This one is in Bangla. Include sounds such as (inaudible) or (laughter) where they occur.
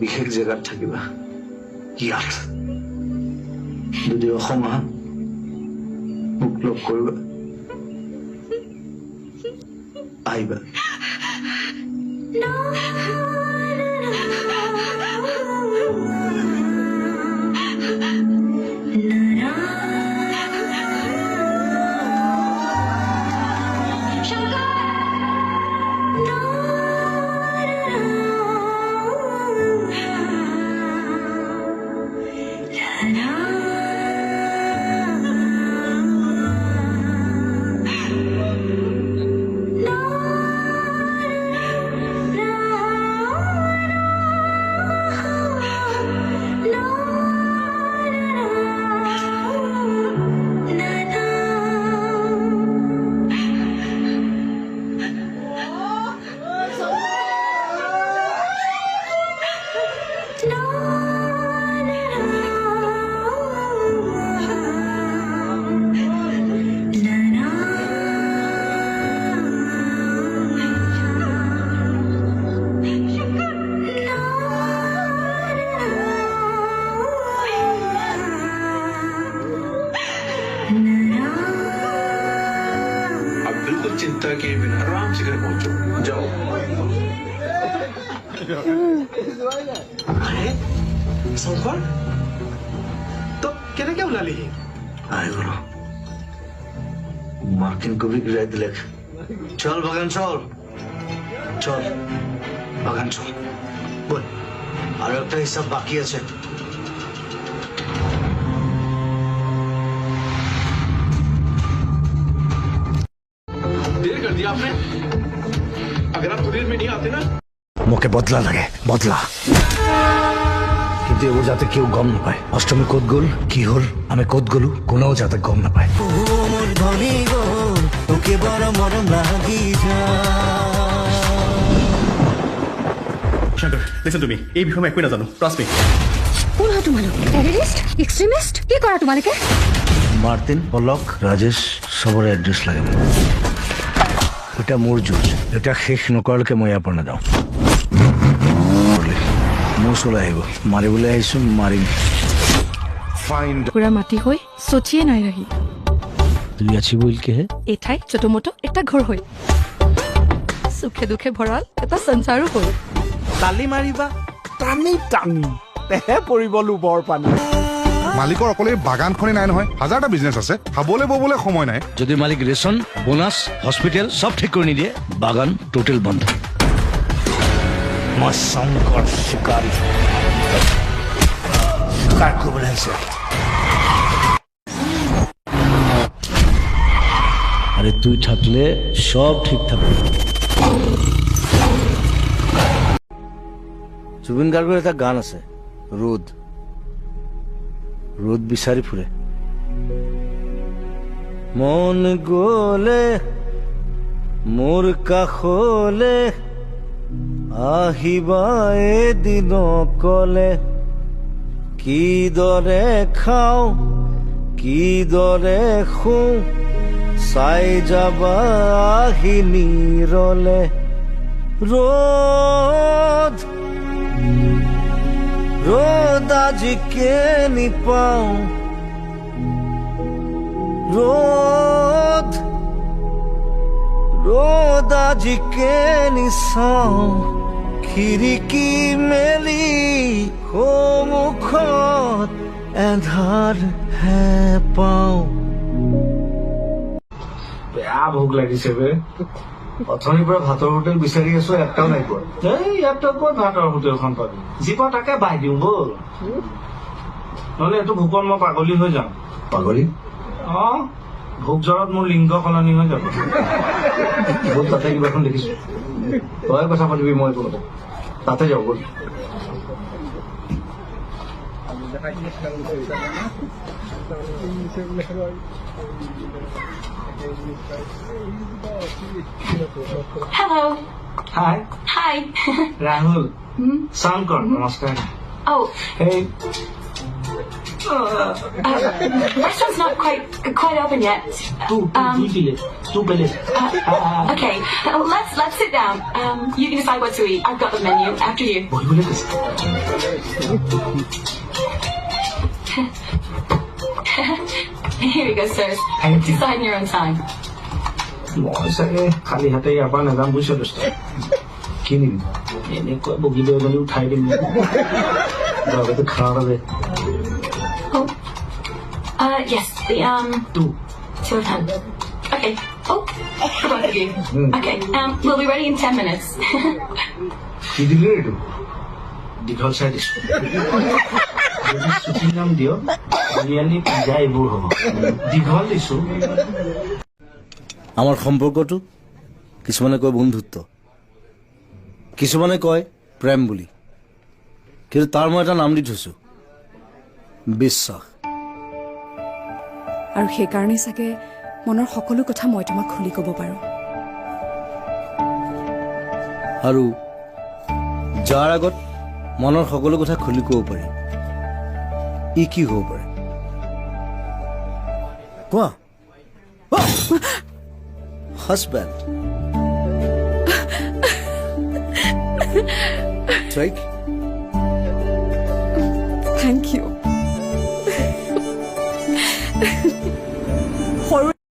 বিশেষ জেগাত থাকিবা। ইয়াত। যদি অসম আহা মোক লগ কৰিবা আহিবা। चिंता किए बिना आराम से घर पहुंचो जाओ আৰে শংকৰ তই কেনেকে ওলালিহি আই বলো মার্কিন কবি গিরাই দিলে চল বাগান চল চল বাগান চল বল আর একটা হিসাব বাকি আছে दिया आपने अगर आप थोड़ी देर में नहीं आते ना মোকে বদলা লাগে বদলা কিন্তু এবার যাতে কেউ গম না পায় অষ্টমী কোত গল কি হল আমি কোত গলু কোনেও যাতে গম না পায় মোৰ ধনী গ'ল তোকে বৰ মৰম লাগি যায় শংকৰ লিচন তুমি এই বিষয়ে মই একোৱে নাজানো ট্ৰাষ্ট মি কোন হয় তোমালোক টেৰৰিষ্ট এক্সট্ৰিমিষ্ট কি কৰা তোমালোকে মার্তিন পলক রাজেশ সবরে এড্রেস লাগে মোৰ যুঁজ। এটা শেষ নকৰালৈকে মই ইয়াৰ পৰা নাযাওঁ। মোৰ ওচৰলৈ আহিব। মাৰিবলৈ আহিছো মাৰিম। পুৰা মাটি হৈ চচিয়ে নাই ৰাহি তুই আছি বলকে হে এই ঠাই চটোমটো এটা ঘৰ হৈ। সুখে দুখে ভঁৰাল এটা সঞ্চাৰো হ'ল। তালি মাৰিবা। টানি টানি। তেহে পৰিব লোবৰ পানী। মালিকৰ অকলে বাগানখনেই নাই নহয় হাজাৰটা বিজনেছ আছে খাবলৈ ববলৈ সময় নাই। যদি মালিক ৰেচন বোনাছ হস্পিটেল চব ঠিক কৰি নিদিয়ে বাগান টোটেল বন্ধ। মই শংকৰ চিকাৰী চিকাৰ কৰিবলৈ আহিছে আরে তুই থাকলে সব ঠিক থাকবে জুবিন গাৰ্গৰ এটা গান আছে ৰোদ। ৰোদ বিচাৰি ফুৰে মন গলে মোৰ কাষলে আহিবা এদিন কলে। কিদৰে খাওঁ কিদৰে শুওঁ চাই যাবা আহি নিৰলে। ৰ'দ ৰ'দ আজি কেনি পাওঁ ৰ'দ ৰ'দ আজি কেনি চাওঁ খিৰিকী মেলি সন্মুখত এন্ধাৰ হে পাওঁ। বেয়া ভোক লাগিছে বে। অথনিৰ পৰা ভাতৰ হোটেল বিচাৰি আছো একটাও নাই পোৱা। এই ইয়াততো ক'ত ভাতৰ হোটেলখন পাবি? যি পাওঁ তাকে বাই দিওঁ ব'ল। নহ'লে এইটো ভোকত মই পাগলী হৈ যাম। পাগলী? অ ভোক জ্বৰত মোৰ লিংগ সলনি হৈ যাব। বহুত তাতে কিবা এখন দেখিছো। তই কথা পাতিবি মই একো নকওঁ। তাতে যাওঁ ব'ল। Hello. Hi. Hi. (laughs) Rahul. Hmm? Sankar, namaskar. Oh. Hey. Uh, this not quite quite open yet. Two, two, um. Uh, okay, uh, let's let's sit down. Um, you can decide what to eat. I've got the menu. After you. (laughs) বহিবলৈ (laughs) কৈছে Here you go, sirs. Thank you. Decide in your own time. মই চাগে খালী হাতে ইয়াৰ পৰা নাযাম বুজিছ দোস্ত কি নিবি এনেকুৱা বগী লৈ গ'লে উঠাই দিম দৰকাৰটো খাওঁ দে Oh, uh, yes, the um two two of ten. Okay. Oh, for both of you. Mm. Okay. Um, we'll be ready in ten minutes. কি দিলি এইটো দীঘল চাই দিছো যদি চুটি নাম দিয় আমাৰ সম্পৰ্কটো কিছুমানে কয় বন্ধুত্ব কিছুমানে কয় প্ৰেম বুলি। কিন্তু তাৰ মই এটা নাম দি থৈছোঁ বিশ্বাস। আৰু সেইকাৰণে চাগে মনৰ সকলো কথা মই তোমাক খুলি ক'ব পাৰোঁ। আৰু যাৰ আগত মনৰ সকলো কথা খুলি ক'ব পাৰি ই কি হ'ব পাৰে? Huh. Husband. Take. Thank you.